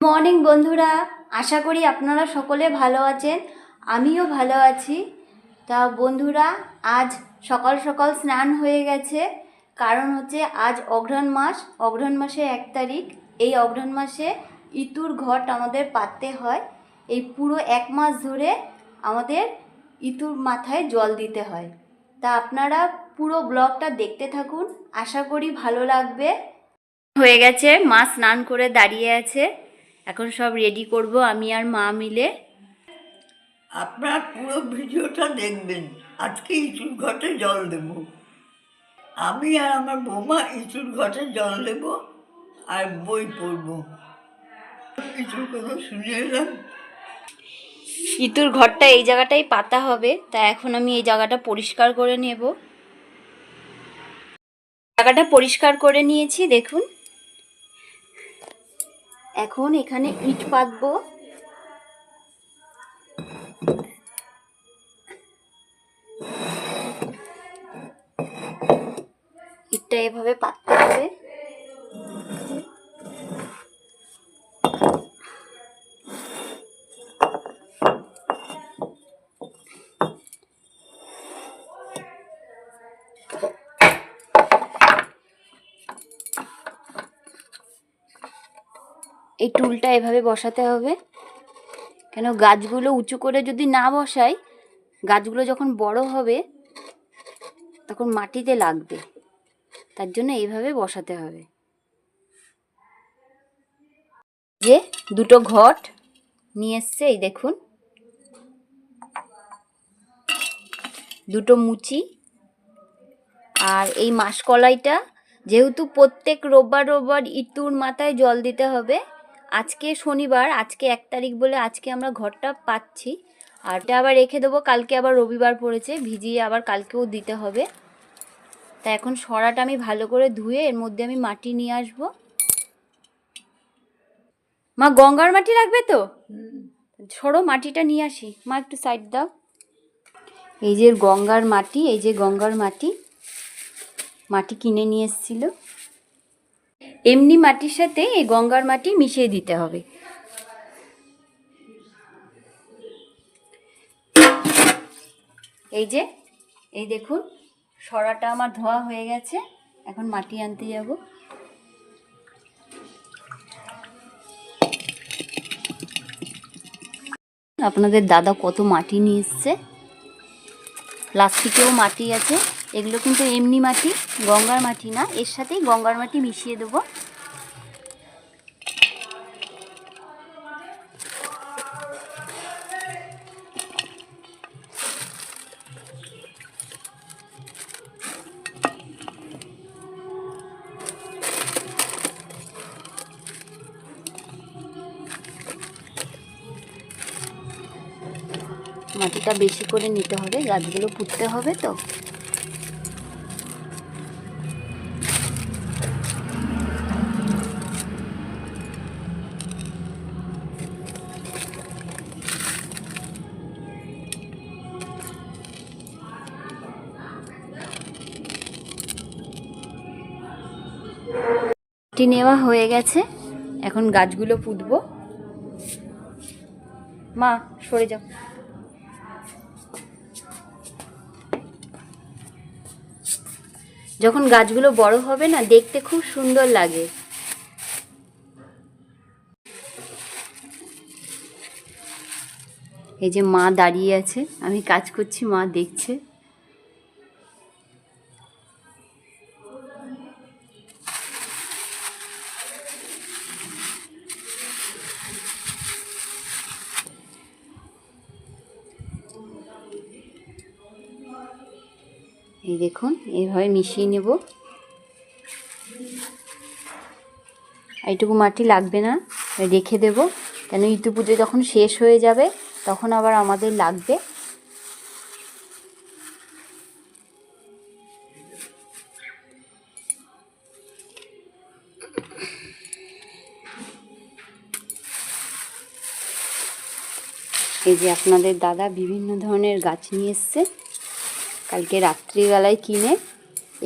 Morning বন্ধুরা, আশা করি আপনারা সকলে ভালো আছেন, আমিও ভালো আছি। তা বন্ধুরা, আজ সকাল সকাল স্নান হয়ে গেছে, কারণ হচ্ছে আজ অঘ্রাণ মাস, অঘ্রাণ মাসে এক তারিখ। এই অঘ্রাণ মাসে ইতুর ঘট আমাদের পাততে হয়। এই পুরো এক মাস ধরে আমাদের ইতুর মাথায় জল দিতে হয়। তা আপনারা পুরো ব্লগটা দেখতে থাকুন, আশা করি ভালো লাগবে। হয়ে গেছে, মা স্নান করে দাঁড়িয়ে আছে। এখন সব রেডি করব আমি আর মা মিলে। আপনার পুরো ভিডিওটা দেখবেন। আজকে ইঁচুর ঘটে জল দেব। আমি আর আমার বৌমা ইঁচুর ঘটে জল দেব আর বই পড়ব। ইঁচুর কথা শুনে এলাম। ইতুর ঘরটা এই জায়গাটাই পাতা হবে তা এখন আমি এই জায়গাটা পরিষ্কার করে নেব। জায়গাটা পরিষ্কার করে নিয়েছি দেখুন। এখন এখানে ইট পাতব। ইটটা এভাবে পাততে হবে। এই টুলটা এভাবে বসাতে হবে। কেন গাছগুলো উঁচু করে যদি না বসাই, গাছগুলো যখন বড় হবে, তখন মাটিতে লাগবে। তার জন্য এইভাবে বসাতে হবে। যে দুটো ঘট নিয়ে এসছে, এই দেখুন। দুটো মুচি। আর এই মাসকলাইটা যেহেতু প্রত্যেক রোববার রোববার ইতুর মাথায় জল দিতে হবে আজকে শনিবার, আজকে এক তারিখ বলে আজকে আমরা ঘরটা পাচ্ছি। আর এটা আবার রেখে দেবো, কালকে আবার রবিবার পড়েছে, ভিজিয়ে আবার কালকেও দিতে হবে। তা এখন সরাটা আমি ভালো করে ধুয়ে এর মধ্যে আমি মাটি নিয়ে আসব। মা, গঙ্গার মাটি লাগবে তো? সরো, মাটিটা নিয়ে আসি। মা, একটু সাইড দাও। এই যে গঙ্গার মাটি, এই যে গঙ্গার মাটি মাটি কিনে নিয়ে এসেছিল। এমনি মাটির সাথে এই গঙ্গার মাটি মিশিয়ে দিতে হবে। এই যে, এই দেখুন, সরাটা আমার ধোয়া হয়ে গেছে, এখন মাটি আনতে যাব। আপনাদের দাদা কত মাটি নিয়ে এসছে? প্লাস্টিকেও মাটি আছে। এগুলো কিন্তু এমনি মাটি, গঙ্গার মাটি না, এর সাথেই গঙ্গার মাটি মিশিয়ে দেবো। মাটিটা বেশি করে নিতে হবে, গাছগুলো পুঁততে হবে তো। মাটি নেওয়া হয়ে গেছে। এখন গাছগুলো পুঁতবো। মা, সরে যাও। যখন গাছগুলো বড় হবে না, দেখতে খুব সুন্দর লাগে। এই যে মা দাঁড়িয়ে আছে, আমি কাজ করছি, মা দেখছে। দেখুন, এইভাবে মিশিয়ে নেব। এইটুকু মাটি লাগবে না, রেখে দেব। কেন ইতু পুজো যখন শেষ হয়ে যাবে, তখন আবার আমাদের লাগবে। এই যে আপনাদের দাদা বিভিন্ন ধরনের গাছ নিয়ে এসছে। কালকে রাত্রিবেলায় কিনে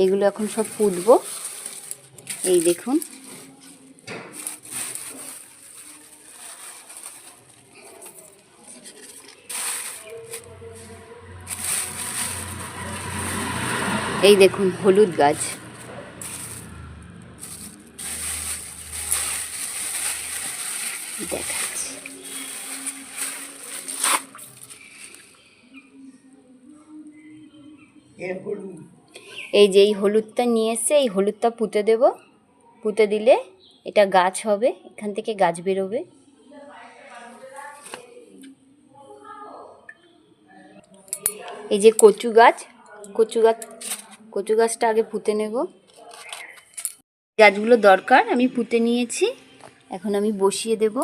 এগুলো এখন সব ফুটব এই দেখুন। এই দেখুন হলুদ গাছ। এই যে এই হলুদটা নিয়ে এসে এই হলুদটা পুঁতে দেব। পুঁতে দিলে এটা গাছ হবে, এখান থেকে গাছ বেরোবে। এই যে কচু গাছ কচু গাছ, কচু গাছটা আগে পুঁতে নেব। গাছগুলো দরকার, আমি পুঁতে নিয়েছি, এখন আমি বসিয়ে দেব।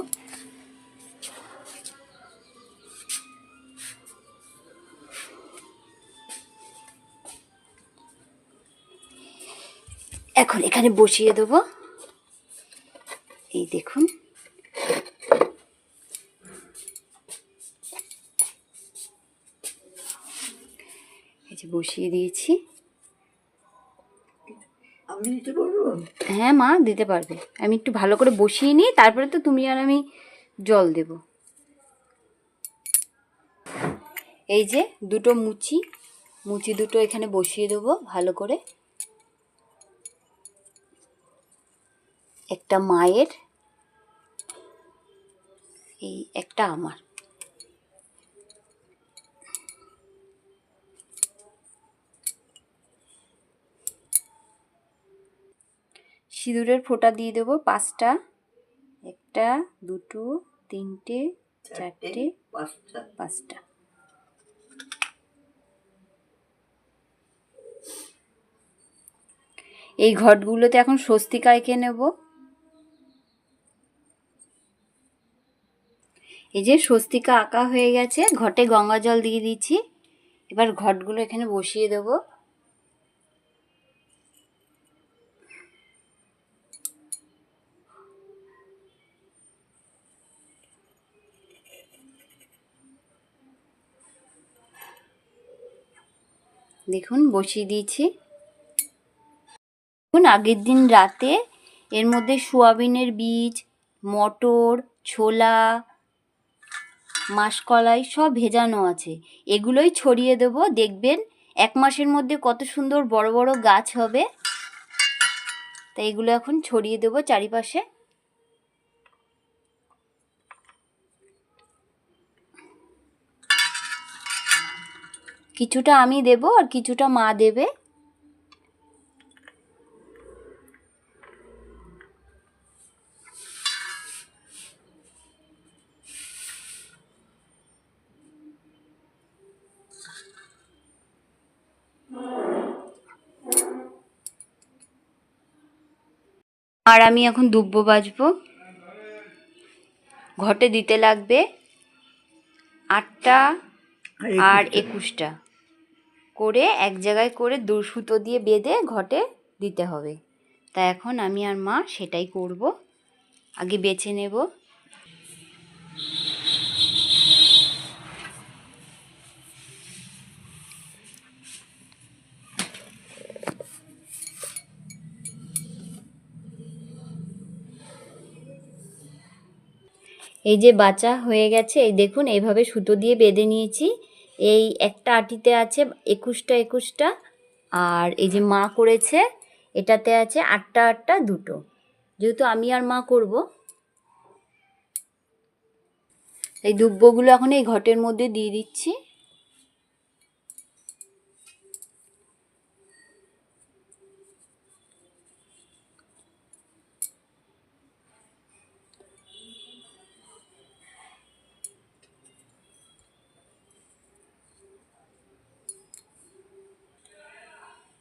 এখন এখানে বসিয়ে দেব। এই দেখুন। এই যে বসিয়ে দিয়েছি। হ্যাঁ মা দিতে পারবে। আমি একটু ভালো করে বসিয়ে নিই তারপরে তো তুমি আর আমি জল দেব। এই যে দুটো মুচি মুচি দুটো এখানে বসিয়ে দেবো ভালো করে। একটা মায়ের এই একটা আমার। সিঁদুরের ফোঁটা দিয়ে দেবো পাঁচটা একটা দুটো তিনটে চারটে পাঁচটা। এই ঘটগুলোতে এখন স্বস্তিকা এঁকে নেব? এই যে স্বস্তিকা আঁকা হয়ে গেছে, ঘটে গঙ্গা জল দিয়ে দিচ্ছি। এবার ঘটগুলো এখানে বসিয়ে দেব। দেখুন, বসিয়ে দিয়েছি দেখুন, আগের দিন রাতে এর মধ্যে সোয়াবিনের বীজ, মটর, ছোলা মাসকলাই সব ভেজানো আছে। এগুলোই ছড়িয়ে দেব, দেখবেন? এক মাসের মধ্যে কত সুন্দর বড় বড় গাছ হবে। তাই এগুলো এখন ছড়িয়ে দেব চারিপাশে। কিছুটা আমি দেব আর কিছুটা মা দেবে। আর আমি এখন দুব্ব বাজবো। ঘটে দিতে লাগবে আটটা আর একুশটা। করে এক জায়গায় করে দু সুতো দিয়ে বেঁধে ঘটে দিতে হবে। তা এখন আমি আর মা সেটাই করব। আগে বেছে নেব। এই যে বাচ্চা হয়ে গেছে, এই দেখুন এইভাবে সুতো দিয়ে বেঁধে নিয়েছি। এই একটা আটিতে আছে একুশটা একুশটা, আর এই যে মা করেছে, এটাতে আছে আটটা আটটা দুটো। যেহেতু আমি আর মা করব, এই দুব্বগুলো এখন এই ঘটের মধ্যে দিয়ে দিচ্ছি।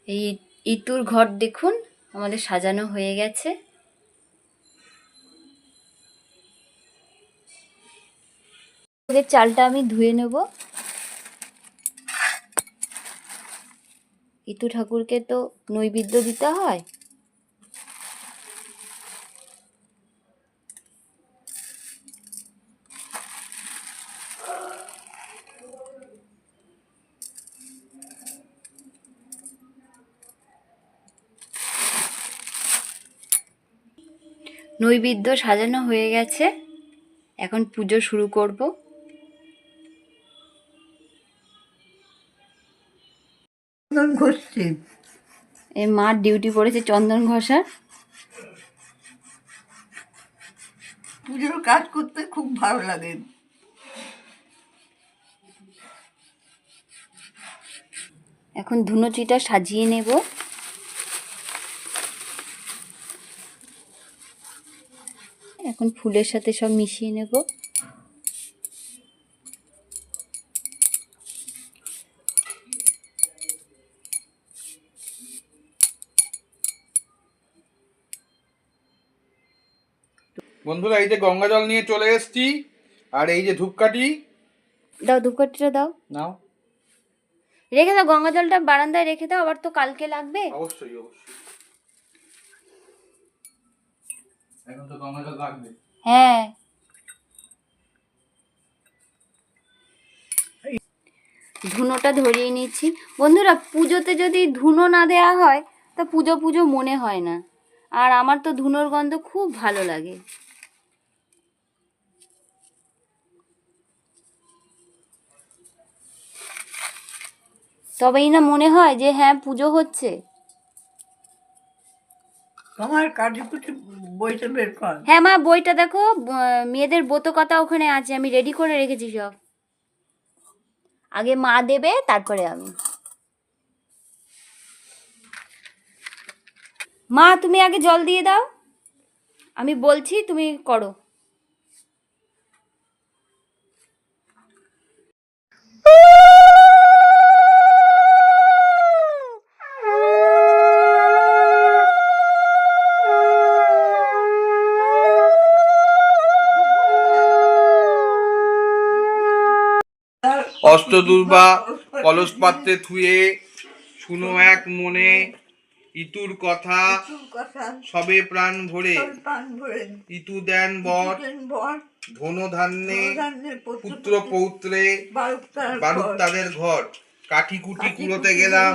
এই ইতুর ঘর দেখুন, আমাদের সাজানো হয়ে গেছে। চালটা আমি ধুয়ে নেব। ইতু ঠাকুরকে তো নৈবেদ্য দিতে হয়। নৈবেদ্য সাজানো হয়ে গেছে। এখন পুজো শুরু করব। এই মার ডিউটি পড়েছে চন্দন ঘষার পুজোর কাজ করতে খুব ভালো লাগে। এখন ধুনোচিটা সাজিয়ে নেব। এখন ফুলের সাথে সব মিশিয়ে নেব। বন্ধুরা এই যে গঙ্গা জল নিয়ে চলে এসেছি আর এই যে ধূপকাঠি। দাও ধূপকাঠিটা দাও। নাও। রেখে দাও গঙ্গা জলটা বারান্দায় রেখে দাও আবার তো কালকে লাগবে। অবশ্যই অবশ্যই। এখন তো জল লাগবে হ্যাঁ। ধুনোটা ধরিয়ে নিচ্ছি। বন্ধুরা, পুজোতে যদি ধুনো না দেওয়া হয়, তা পুজো পুজো মনে হয় না। আর আমার তো ধুনোর গন্ধ খুব ভালো লাগে। তবেই না মনে হয় যে হ্যাঁ পুজো হচ্ছে। হ্যাঁ মা, বইটা দেখো মেয়েদের মেয়েদের কথা ওখানে আছে, আমি রেডি করে রেখেছি সব। আগে মা দেবে, তারপরে আমি। মা, তুমি আগে জল দিয়ে দাও। আমি বলছি, তুমি করো। অষ্টদুর্বা কলস পাত্রে থুয়ে শুনো এক মনে ইতুর কথা। সবে প্রাণ ভরে। ইতু দেন বর। ধন ধান্যে পুত্র পৌত্রে বারুক। তাদের ঘর। কাঠি কুটি কুড়োতে গেলাম।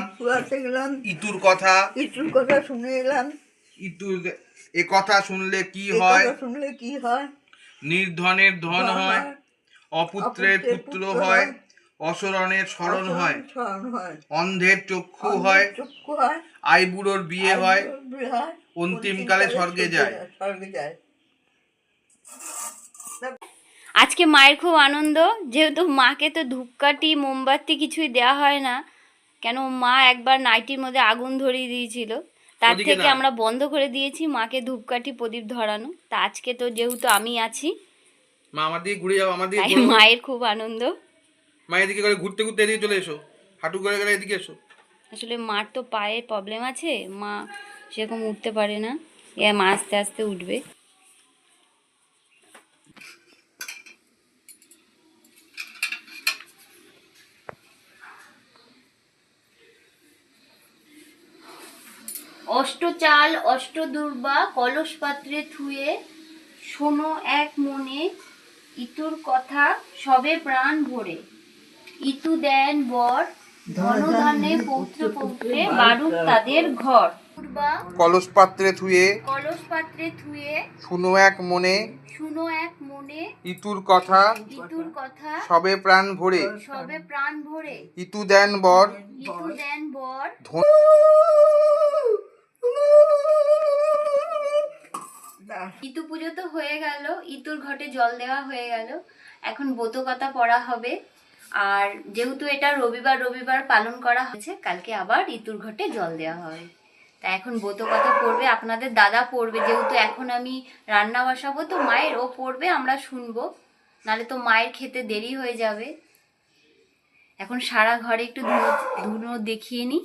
ইতুর কথা। কিছুর কথা শুনে এলাম। ইতুর এ কথা শুনলে কি হয়? শুনলে কি হয়? নির্ধনের ধন হয়। অপুত্রের পুত্র হয়, অসরণের স্মরণ হয়। স্মরণ হয়। অন্ধের চক্ষু হয়। চক্ষু হয়। আইবুড়োর বিয়ে হয়। বিয়ে হয়। অন্তিমকালে স্বর্গে যায়। স্বর্গে যায়। আজকে মায়ের খুব আনন্দ যেহেতু মাকে তো ধূপকাঠি মোমবাতি কিছুই দেওয়া হয় না কেন মা একবার নাইটির মধ্যে আগুন ধরিয়ে দিয়েছিল। তার থেকে আমরা বন্ধ করে দিয়েছি মাকে ধূপকাঠি প্রদীপ ধরানো। তা আজকে তো যেহেতু আমি আছি। মা আমার ঘুরে যাও আমার মায়ের খুব আনন্দ। মা এদিকে করে ঘুরতে ঘুরতে এদিকে চলে এসো। হাঁটু করে গেলে এদিকে এসো। আসলে মার তো পায়ে প্রবলেম আছে মা সেরকম উঠতে পারে না। এ মা আস্তে আস্তে উঠবে। অষ্টচাল অষ্টদুর্বা কলস পাত্রে থুয়ে শোনো এক মনে ইতুর কথা সবে প্রাণ ভরে। ইতু দেন বর ধনধান্যে পৌত্র পৌত্রে বারুক তাদের ঘর। কলস পাত্রে থুয়ে কলস পাত্রে থুয়ে শুনো এক মনে শুনো এক মনে ইতুর কথা ইতুর কথা সবে প্রাণ ভরে। সবে প্রাণ ভরে। ইতু দেন বর ইতু দেন বর। ইতু পুজো তো হয়ে গেল ইতুর ঘটে জল দেওয়া হয়ে গেল। এখন ব্রতকথা পড়া হবে। আর যেহেতু এটা রবিবার রবিবার পালন করা হয়েছে, কালকে আবার ইতুর ঘটে জল দেওয়া হবে। তা এখন ব্রতকথা পড়বে, আপনাদের দাদা পড়বে, যেহেতু এখন আমি রান্না বসাবো, তো মায়ের ও পড়বে, আমরা শুনব। নালে তো মায়ের খেতে দেরি হয়ে যাবে। এখন সারা ঘরে একটু ধুনো ধুনো দেখিয়ে নিই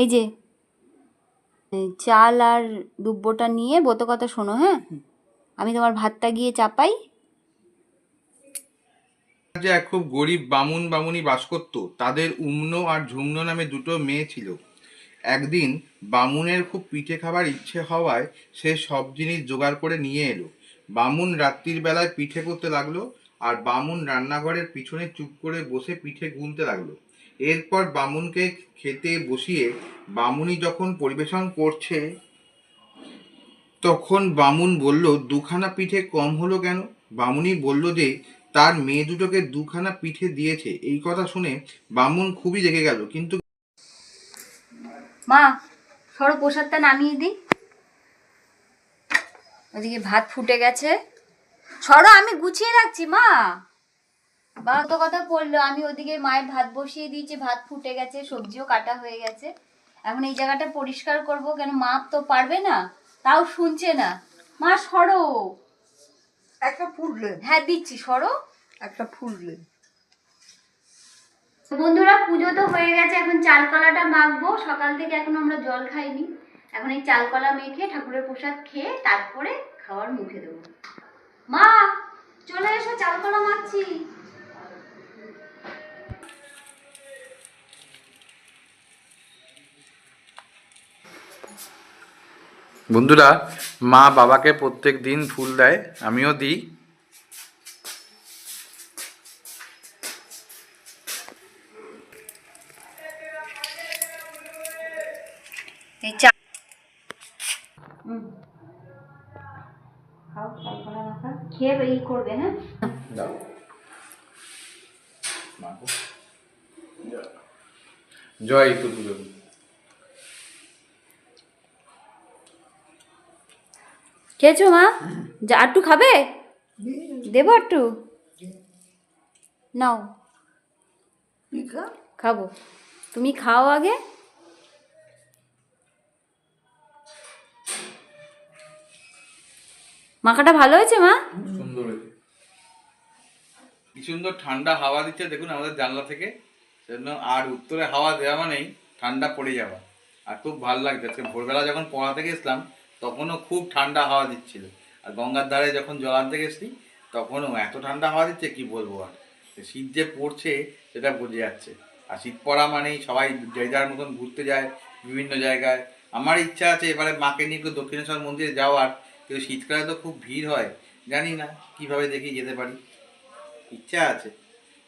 এই যে চাল আর দুব্বটা নিয়ে বত কথা শোনো হ্যাঁ? আমি তোমার ভাতটা গিয়ে চাপাই। যে এক খুব গরিব বামুন বামুনি বাস করত তাদের উমনো আর ঝুমনো নামে দুটো মেয়ে ছিল। একদিন বামুনের খুব পিঠে খাবার ইচ্ছে হওয়ায় সে সব জিনিস জোগাড় করে নিয়ে এলো। বামুন রাত্রির বেলায় পিঠে করতে লাগল আর বামুন রান্নাঘরের পিছনে চুপ করে বসে পিঠে গুনতে লাগল। এরপর বামুনকে খেতে বসিয়ে বামুনি যখন পরিবেশন করছে, তখন বামুন বলল, দুখানা পিঠে কম হলো কেন? বামুনি বলল যে তার মেয়ে দুটোকে দুখানা পিঠে দিয়েছে। এই কথা শুনে বামুন খুবই রেগে গেল, কিন্তু মা, সরো প্রসাদটা নামিয়ে দিই। ওদিকে ভাত ফুটে গেছে। সরো, আমি গুছিয়ে রাখছি, মা। বা তো কথা পড়ল আমি ওদিকে মায়ের ভাত বসিয়ে দিয়েছি, ভাত ফুটে গেছে, সবজিও কাটা হয়ে গেছে। এখন এই জায়গাটা পরিষ্কার করব, কেন মা তো পারবে না, তাও শুনছে না। মা, সরো। একটা ফুললে হ্যাঁ দিচ্ছি সরো। একটা ফুললে বন্ধুরা পুজো তো হয়ে গেছে এখন চালকলাটা মাখবো। সকাল থেকে এখন আমরা জল খাইনি। এখন এই চালকলা মেখে ঠাকুরের প্রসাদ খেয়ে তারপরে খাওয়ার মুখে দেবো। মা চলে এসো চালকলা মাখছি। বন্ধুরা মা বাবাকে প্রত্যেক দিন ফুল দেয় আমিও দিই। খেয়ে করবে হ্যাঁ? জয় একটু খেয়েছো মা? যা একটু খাবে? দেবো একটু নাও। খাব। তুমি খাও আগে। মাখাটা ভালো হয়েছে মা? সুন্দর কি সুন্দর ঠান্ডা হাওয়া দিচ্ছে, দেখুন আমাদের জানলা থেকে। সেজন্য আর উত্তরে হাওয়া দেওয়া মানেই ঠান্ডা পড়ে যাওয়া। আর খুব ভালো লাগছে। আজকে ভোরবেলা যখন পড়াতে গেছিলাম তখনও খুব ঠান্ডা হাওয়া দিচ্ছিল। আর গঙ্গার ধারে যখন জল আনতে গেছি, তখনও এত ঠান্ডা হাওয়া দিচ্ছে, কি বলব আর? শীত যে পড়ছে, সেটা বোঝা যাচ্ছে। আর শীত পড়া মানেই সবাই যে যার মতন ঘুরতে যায় বিভিন্ন জায়গায়। আমার ইচ্ছা আছে এবারে মাকে নিয়ে একটু দক্ষিণেশ্বর মন্দিরে যাওয়ার। কিন্তু শীতকালে তো খুব ভিড় হয়, জানি না কীভাবে দেখি যেতে পারি। ইচ্ছা আছে।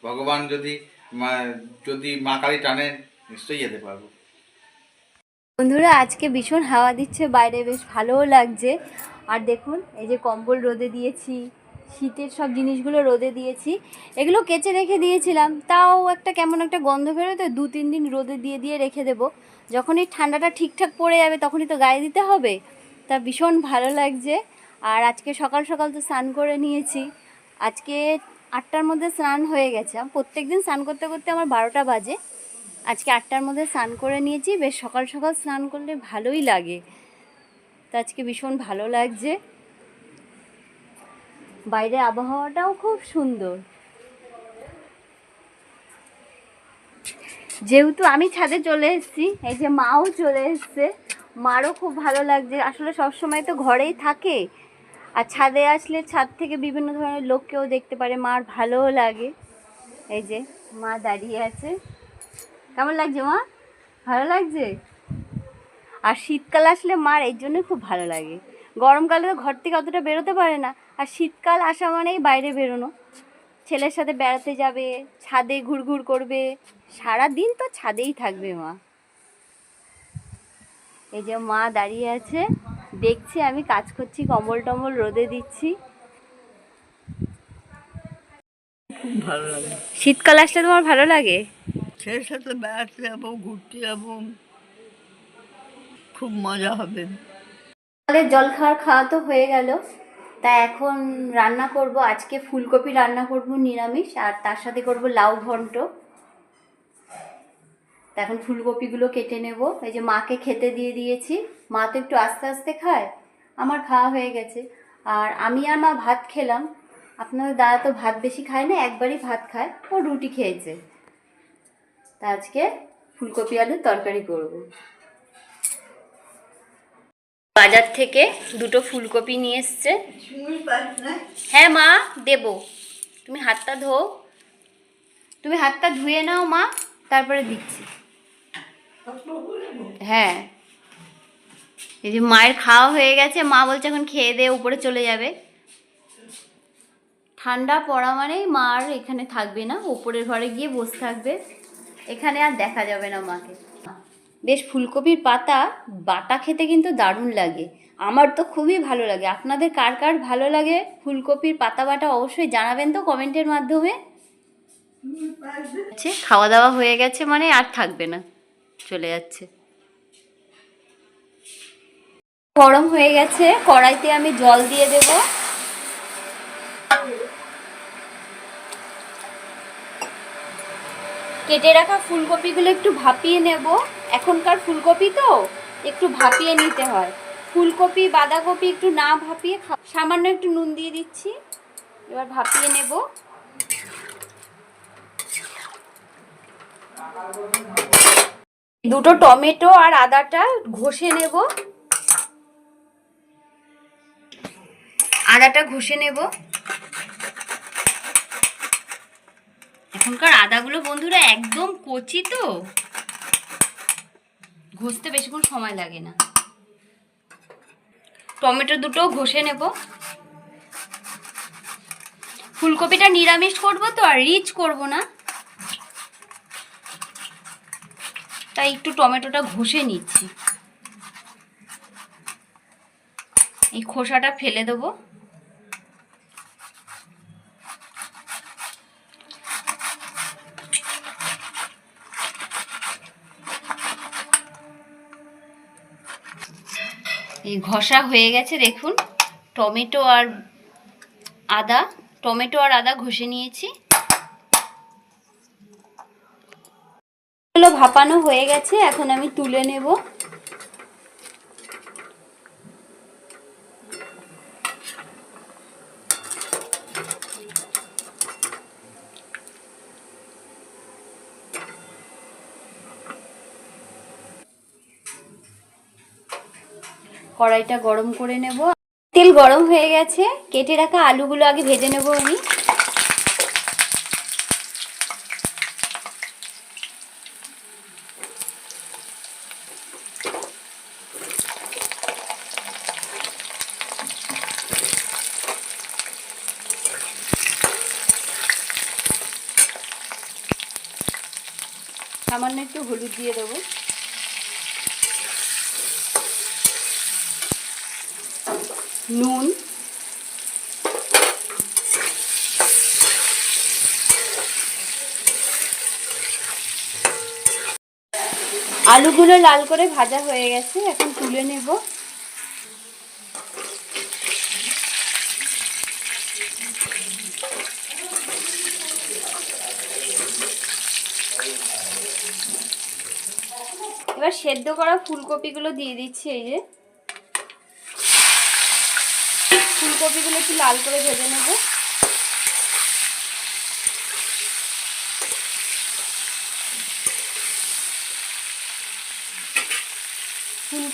ভগবান যদি যদি মা কালী টানেন, নিশ্চয়ই যেতে পারব। বন্ধুরা, আজকে ভীষণ হাওয়া দিচ্ছে, বাইরে বেশ ভালোও লাগছে। আর দেখুন, এই যে কম্বল রোদে দিয়েছি, শীতের সব জিনিসগুলো রোদে দিয়েছি, এগুলো কেচে রেখে দিয়েছিলাম। তাও একটা কেমন একটা গন্ধ বেরোতো দু তিন দিন রোদে দিয়ে দিয়ে রেখে দেবো। যখন এই ঠান্ডাটা ঠিকঠাক পড়ে যাবে, তখনই তো গায়ে দিতে হবে। তা ভীষণ ভালো লাগছে। আর আজকে সকাল সকাল তো স্নান করে নিয়েছি। আজকে আটটার মধ্যে স্নান হয়ে গেছে। প্রত্যেক দিন স্নান করতে করতে আমার বারোটা বাজে। আজকে আটটার মধ্যে স্নান করে নিয়েছি, বেশ সকাল সকাল স্নান করলে ভালোই লাগে। তো আজকে ভীষণ ভালো লাগছে। বাইরে আবহাওয়াটাও খুব সুন্দর। যেহেতু আমি ছাদে চলে এসেছি, এই যে মাও চলে এসছে, মারও খুব ভালো লাগছে। আসলে সব সময় তো ঘরেই থাকে। আর ছাদে আসলে ছাদ থেকে বিভিন্ন ধরনের লোককেও দেখতে পারে, মার ভালোও লাগে। এই যে মা দাঁড়িয়ে আছে। কেমন লাগছে মা? ভালো লাগছে? আর শীতকাল আসলে মার এই জন্য খুব ভালো লাগে। গরমকালে তো ঘর থেকে অতটা বেরোতে পারে না। আর শীতকাল আসা মানেই বাইরে বেরোনো। ছেলের সাথে বেড়াতে যাবে ছাদে ঘুরঘুর করবে। সারা দিন তো ছাদেই থাকবে মা। এই যে মা দাঁড়িয়ে আছে। দেখছি আমি কাজ করছি কম্বল টম্বল রোদে দিচ্ছি। খুব ভালো লাগে। শীতকাল আসলে তোমার ভালো লাগে? ছেলের সাথে বেড়াতে যাব ঘুরতে যাব। খুব মজা হবে। সকালের জল খাওয়ার খাওয়া তো হয়ে গেল। তা এখন রান্না করব। আজকে ফুলকপি রান্না করব নিরামিষ, আর তার সাথে করব লাউ ঘন্ট। তা এখন ফুলকপিগুলো কেটে নেব। এই যে মাকে খেতে দিয়ে দিয়েছি। মা তো একটু আস্তে আস্তে খায়। আমার খাওয়া হয়ে গেছে। আর আমি আর মা ভাত খেলাম। আপনাদের দাদা তো ভাত বেশি খায় না, একবারই ভাত খায়। ও রুটি খেয়েছে। তা আজকে ফুলকপি আলুর তরকারি করব। বাজার থেকে দুটো ফুলকপি নিয়ে এসছে। হ্যাঁ মা, দেব। তুমি হাতটা ধো তুমি হাতটা ধুয়ে নাও মা, তারপরে দিচ্ছি। হ্যাঁ। এই যে মায়ের খাওয়া হয়ে গেছে, মা বলছে এখন খেয়ে দিয়ে উপরে চলে যাবে। ঠান্ডা পড়া মানেই মা আর এখানে থাকবে না, উপরের ঘরে গিয়ে বসে থাকবে। এখানে আর দেখা যাবে না মাকে। বেশ ফুলকপির পাতা বাটা খেতে কিন্তু দারুণ লাগে। আমার তো খুবই ভালো লাগে। আপনাদের কার কার ভালো লাগে ফুলকপির পাতা বাটা অবশ্যই জানাবেন তো কমেন্টের মাধ্যমে। আচ্ছা, খাওয়া দাওয়া হয়ে গেছে মানে আর থাকবে না। চলে যাচ্ছে। গরম হয়ে গেছে কড়াইতে আমি জল দিয়ে দেব। কেটে রাখা ফুলকপিগুলো একটু ভাপিয়ে নেব। এখনকার ফুলকপি তো একটু ভাপিয়ে নিতে হয়। ফুলকপি, বাঁধাকপি একটু না ভাপিয়ে সামান্য একটু নুন দিয়ে দিচ্ছি। এবার ভাপিয়ে নেব। দুটো টমেটো আর আদাটা ঘষে নেব। আদাটা ঘষে নেব। এখনকার আদাগুলো বন্ধুরা একদম কচি তো। ঘষতে বেশিক্ষণ সময় লাগে না। টমেটো দুটো ঘষে নেব। ফুলকপিটা নিরামিষ করব তো, আর রিচ করব না। তাই একটু টমেটোটা ঘষে নিচ্ছি। এই খোসাটা ফেলে দেবো। এই ঘষা হয়ে গেছে, দেখুন। টমেটো আর আদা, টমেটো আর আদা ঘষে নিয়েছি। ভাপানো হয়ে গেছে, এখন আমি তুলে নেব। কড়াইটা গরম করে নেব। তেল গরম হয়ে গেছে। কেটে রাখা আলুগুলো আগে ভেজে নেব আমি। সামান্য একটু হলুদ দিয়ে দেবো নুন আলুগুলো লাল করে ভাজা হয়ে গেছে, এখন তুলে নেব। এবার সেদ্ধ করা ফুলকপিগুলো দিয়ে দিচ্ছি, এই যে। ফুলকপিগুলো একটু লাল করে ভেজে নেব।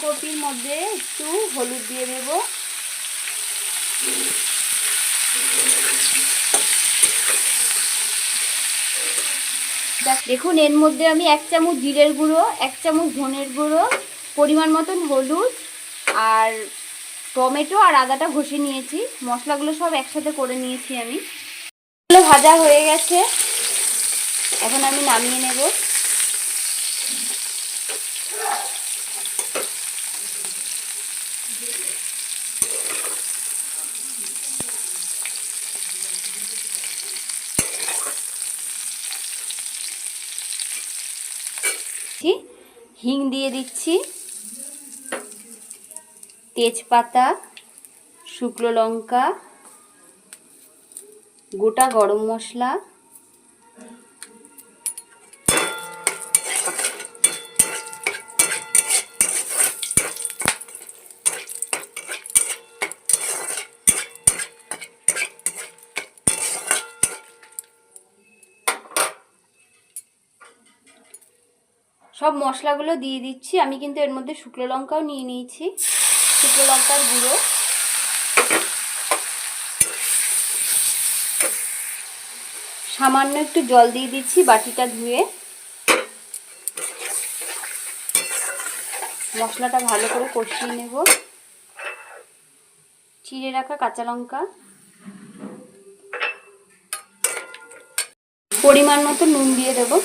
ফুলকপির মধ্যে একটু হলুদ দিয়ে দেব দেখ- দেখুন, এর মধ্যে আমি এক চামচ জিরের গুঁড়ো, এক চামচ ধনের গুঁড়ো, পরিমাণ মতন হলুদ আর টমেটো আর আদাটা ঘষে নিয়েছি। মশলাগুলো সব একসাথে করে নিয়েছি আমি। ভাজা হয়ে গেছে। এখন আমি নামিয়ে নেব। হিং দিয়ে দিচ্ছি। তেজপাতা শুকনো লঙ্কা গোটা গরম মশলা সব মশলাগুলো দিয়ে দিচ্ছি। আমি কিন্তু এর মধ্যে শুকনো লঙ্কাও নিয়ে নিয়েছি। শুকনো লঙ্কার গুঁড়ো। সামান্য একটু জল দিয়ে দিচ্ছি বাটিটা ধুয়ে। মশলাটা ভালো করে কষিয়ে নেব। চিড়ে রাখা কাঁচা লঙ্কা। পরিমাণ মতো নুন দিয়ে দেবো।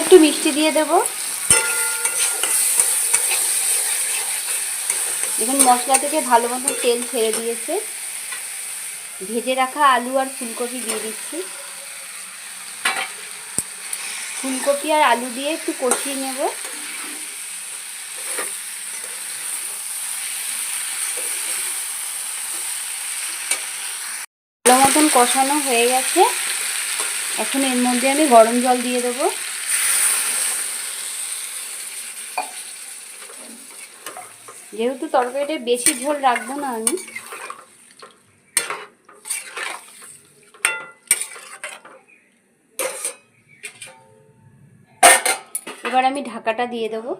একটু মিষ্টি দিয়ে দেব। দেখুন, মশলা থেকে ভালো মতো তেল ছেড়ে দিয়েছে। ভেজে রাখা আলু আর ফুলকপি দিয়ে দিচ্ছি। ফুলকপি আর আলু দিয়ে একটু কষিয়ে নেব। ভালো মতন কষানো হয়ে গেছে। এখন এর মধ্যে আমি গরম জল দিয়ে দেবো। যেহেতু তরকারিটা বেশি ঝোল রাখব না আমি। এবার আমি ঢাকাটা দিয়ে দেবো।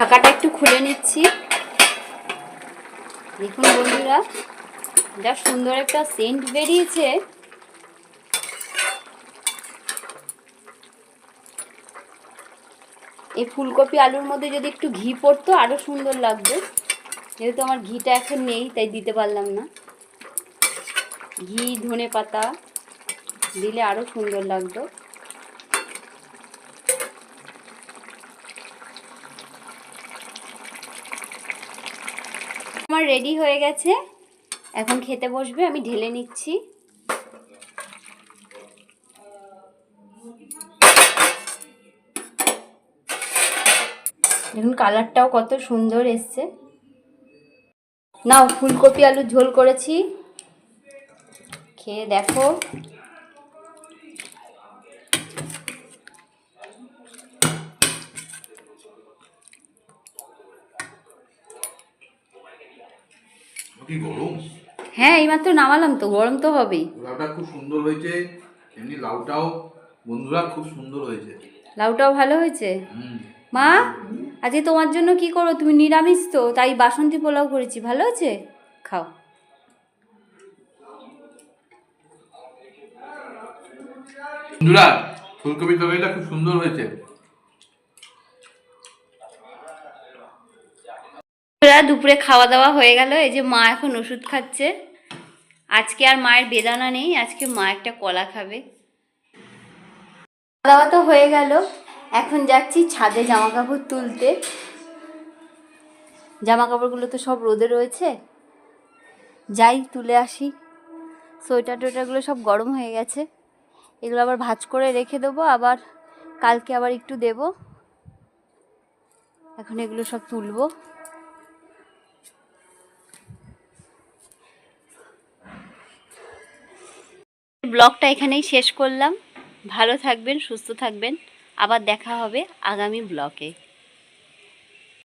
ঢাকাটা একটু খুলে নিচ্ছি। দেখুন বন্ধুরা, যা সুন্দর একটা সেন্ট বেরিয়েছে। এই ফুলকপি আলুর মধ্যে যদি একটু ঘি পড়তো আরও সুন্দর লাগতো। যেহেতু আমার ঘিটা এখন নেই, তাই দিতে পারলাম না। ঘি, ধনে পাতা দিলে আরও সুন্দর লাগতো। আমার রেডি হয়ে গেছে। এখন খেতে বসবে, আমি ঢেলে নিচ্ছি দেখুন কালারটাও কত সুন্দর এসছে। নাও ফুলকপি আলু ঝোল করেছি। খেয়ে দেখো। হ্যাঁ এইমাত্র নামালাম তো গরম তো হবেই। লাউটা খুব সুন্দর হয়েছে এমনি লাউটাও বন্ধুরা খুব সুন্দর হয়েছে। লাউটাও ভালো হয়েছে? হুম। মা আজকে তোমার জন্য কি করো তুমি নিরামিষ তো তাই বাসন্তী পোলাও করেছি ভালো আছে? খাও। বন্ধুরা ফুলকপি তরকারিটা খুব সুন্দর হয়েছে। দুপুরে খাওয়া দাওয়া হয়ে গেল এই যে মা এখন ওষুধ খাচ্ছে। আজকে আর মায়ের বেদানা নেই আজকে মা একটা কলা খাবে। খাওয়া দাওয়া তো হয়ে গেল। এখন যাচ্ছি ছাদে জামা কাপড় তুলতে। জামা কাপড়গুলো তো সব রোদে রয়েছে। যাই তুলে আসি। সোয়েটার টোয়েটারগুলো সব গরম হয়ে গেছে। এগুলো আবার ভাজ করে রেখে দেবো, আবার কালকে আবার একটু দেব। এখন এগুলো সব তুলবো। ব্লগটা এখানেই শেষ করলাম। ভালো থাকবেন, সুস্থ থাকবেন। আবার দেখা হবে আগামী ব্লগে।